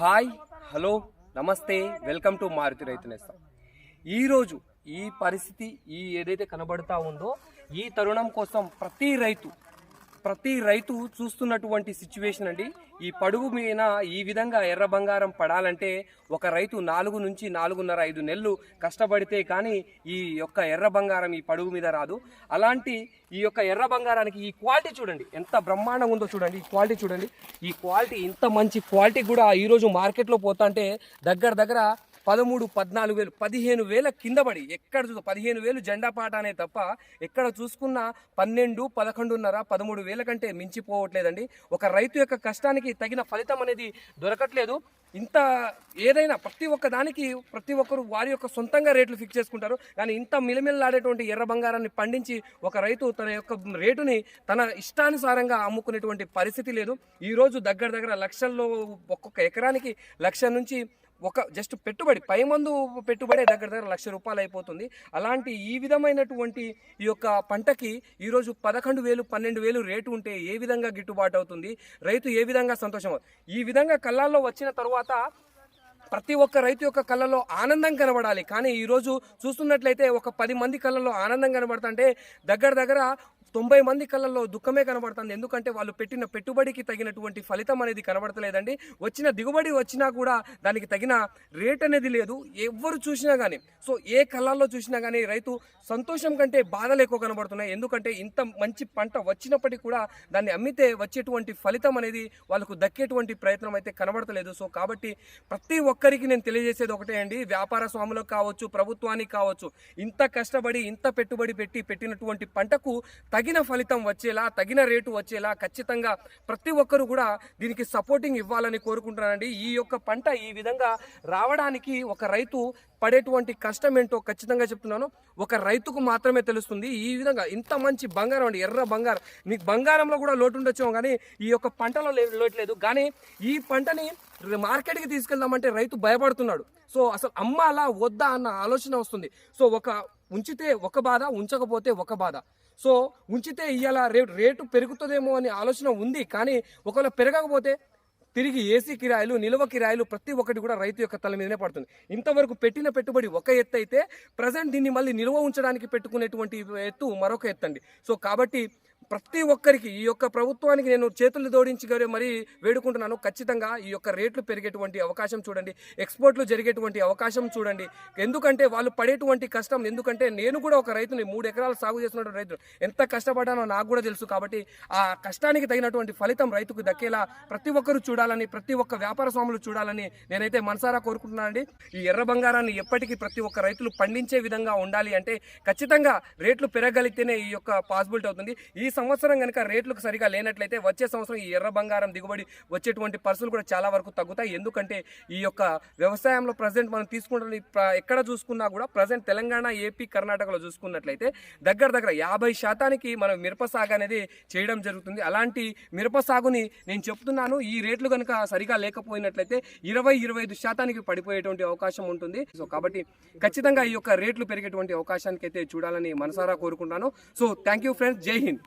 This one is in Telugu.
Hi hello namaste welcome to Maruthi Raithu Nestham. ఈరోజు ఈ పరిస్థితి ఈ ఏదైతే కనబడతా ఉందో ఈ తరుణం కోసం ప్రతి రైతు ప్రతి రైతు చూస్తున్నటువంటి సిచ్యువేషన్ అండి. ఈ పడుగు మీద ఈ విధంగా ఎర్ర బంగారం పడాలంటే ఒక రైతు నాలుగు నుంచి నాలుగున్నర ఐదు నెలలు కష్టపడితే కానీ ఈ యొక్క ఎర్ర బంగారం ఈ పడుగు మీద రాదు. అలాంటి ఈ యొక్క ఎర్ర బంగారానికి ఈ క్వాలిటీ చూడండి. ఎంత బ్రహ్మాండంగా ఉందో చూడండి. ఈ క్వాలిటీ చూడండి. ఈ క్వాలిటీ ఇంత మంచి క్వాలిటీ కూడా ఈరోజు మార్కెట్లో పోతా అంటే దగ్గర దగ్గర పదమూడు పద్నాలుగు వేలు పదిహేను వేల కింద పడి ఎక్కడ చూసు పదిహేను వేలు జెండా పాట అనే తప్ప ఎక్కడ చూసుకున్నా పన్నెండు పదకొండున్నర పదమూడు వేల కంటే మించిపోవట్లేదండి. ఒక రైతు యొక్క కష్టానికి తగిన ఫలితం అనేది దొరకట్లేదు. ఇంత ఏదైనా ప్రతి ఒక్క దానికి ప్రతి ఒక్కరు వారి యొక్క సొంతంగా రేట్లు ఫిక్స్ చేసుకుంటారు. కానీ ఇంత మిలమిల్లాడేటువంటి ఎర్ర బంగారాన్ని పండించి ఒక రైతు తన యొక్క రేటుని తన ఇష్టానుసారంగా అమ్ముకునేటువంటి పరిస్థితి లేదు. ఈరోజు దగ్గర దగ్గర లక్షల్లో ఒక్కొక్క ఎకరానికి లక్ష నుంచి ఒక జస్ట్ పెట్టుబడి పై మందు పెట్టుబడి దగ్గర దగ్గర లక్ష రూపాయలు అయిపోతుంది. అలాంటి ఈ విధమైనటువంటి ఈ యొక్క పంటకి ఈరోజు పదకొండు వేలు పన్నెండు వేలు రేటు ఉంటే ఏ విధంగా గిట్టుబాటు అవుతుంది? రైతు ఏ విధంగా సంతోషం ఈ విధంగా కళ్ళాల్లో వచ్చిన తర్వాత ప్రతి ఒక్క రైతు యొక్క కళ్ళలో ఆనందం కనబడాలి. కానీ ఈరోజు చూస్తున్నట్లయితే ఒక పది మంది కళ్ళలో ఆనందం కనబడుతుంటే దగ్గర దగ్గర తొంభై మంది కళ్ళల్లో దుఃఖమే కనబడుతుంది. ఎందుకంటే వాళ్ళు పెట్టిన పెట్టుబడికి తగినటువంటి ఫలితం అనేది కనబడతలేదండి. వచ్చిన దిగుబడి వచ్చినా కూడా దానికి తగిన రేట్ అనేది లేదు. ఎవరు చూసినా కానీ సో ఏ కళ్ళల్లో చూసినా కానీ రైతు సంతోషం కంటే బాధలు ఎక్కువ కనబడుతున్నాయి. ఎందుకంటే ఇంత మంచి పంట వచ్చినప్పటికీ కూడా దాన్ని అమ్మితే వచ్చేటువంటి ఫలితం అనేది వాళ్ళకు దక్కేటువంటి ప్రయత్నం అయితే కనబడతలేదు. సో కాబట్టి ప్రతి ఒక్కరికి నేను తెలియజేసేది ఒకటే అండి. వ్యాపార స్వాములకు కావచ్చు ప్రభుత్వానికి కావచ్చు ఇంత కష్టపడి ఇంత పెట్టుబడి పెట్టి పెట్టినటువంటి పంటకు తగిన తగిన ఫలితం వచ్చేలా తగిన రేటు వచ్చేలా ఖచ్చితంగా ప్రతి ఒక్కరు కూడా దీనికి సపోర్టింగ్ ఇవ్వాలని కోరుకుంటున్నానండి ఈ యొక్క పంట ఈ విధంగా రావడానికి ఒక రైతు పడేటువంటి కష్టం ఏంటో ఖచ్చితంగా చెప్తున్నాను. ఒక రైతుకు మాత్రమే తెలుస్తుంది. ఈ విధంగా ఇంత మంచి బంగారం అండి ఎర్ర బంగారం. నీకు బంగారంలో కూడా లోటు ఉండొచ్చేమో కానీ ఈ యొక్క పంటలో లే- లోటు లేదు. కానీ ఈ పంటని మార్కెట్కి తీసుకెళ్దామంటే రైతు భయపడుతున్నాడు. సో అసలు అమ్మాలా వద్దా అన్న ఆలోచన వస్తుంది. సో ఒక ఉంచితే ఒక బాధ ఉంచకపోతే ఒక బాధ. సో ఉంచితే ఇవాళ రేటు రేటు పెరుగుతుందేమో అనే ఆలోచన ఉంది. కానీ ఒకవేళ పెరగకపోతే తిరిగి ఏసీ కిరాయిలు నిల్వ కిరాయిలు ప్రతి ఒక్కటి కూడా రైతు యొక్క తల మీదనే పడుతుంది. ఇంతవరకు పెట్టిన పెట్టుబడి ఒక ఎత్తు అయితే ప్రజెంట్ దీన్ని మళ్ళీ నిల్వ ఉంచడానికి పెట్టుకునేటువంటి ఎత్తు మరొక ఎత్తు అండి సో కాబట్టి ప్రతి ఒక్కరికి ఈ యొక్క ప్రభుత్వానికి నేను చేతులు జోడించి మరీ మరి వేడుకుంటున్నాను. ఖచ్చితంగా ఈ యొక్క రేట్లు పెరిగేటువంటి అవకాశం చూడండి. ఎక్స్పోర్ట్లు జరిగేటువంటి అవకాశం చూడండి. ఎందుకంటే వాళ్ళు పడేటువంటి కష్టం. ఎందుకంటే నేను కూడా ఒక రైతుని మూడు ఎకరాలు సాగు చేస్తున్న రైతు ఎంత కష్టపడ్డానో నాకు కూడా తెలుసు కాబట్టి ఆ కష్టానికి తగినటువంటి ఫలితం రైతుకు దక్కేలా ప్రతి ఒక్కరు చూడాలని ప్రతి ఒక్క వ్యాపార స్వాములు చూడాలని నేనైతే మనసారా కోరుకుంటున్నానండి. ఈ ఎర్ర బంగారాన్ని ఎప్పటికీ ప్రతి ఒక్క రైతులు పండించే విధంగా ఉండాలి అంటే ఖచ్చితంగా రేట్లు పెరగలిగితేనే ఈ యొక్క పాసిబిలిటీ అవుతుంది. ఈ సంవత్సరం కనుక రేట్లకు సరిగా లేనట్లయితే వచ్చే సంవత్సరం ఈ ఎర్ర బంగారం దిగుబడి వచ్చేటువంటి పరిస్థితులు కూడా చాలా వరకు తగ్గుతాయి. ఎందుకంటే ఈ యొక్క వ్యవసాయంలో ప్రజెంట్ మనం తీసుకుంటున్న ఎక్కడ చూసుకున్నా కూడా ప్రజెంట్ తెలంగాణ ఏపీ కర్ణాటకలో చూసుకున్నట్లయితే దగ్గర దగ్గర యాభై శాతానికి మనం మిరప సాగు అనేది చేయడం జరుగుతుంది. అలాంటి మిరప సాగుని నేను చెప్తున్నాను. ఈ రేట్లు కనుక సరిగా లేకపోయినట్లయితే ఇరవై ఇరవై ఐదు శాతానికి పడిపోయేటువంటి అవకాశం ఉంటుంది. సో కాబట్టి ఖచ్చితంగా ఈ యొక్క రేట్లు పెరిగేటువంటి అవకాశానికి అయితే చూడాలని మనసారా కోరుకుంటున్నాను. So thank you friends. Jai Hind.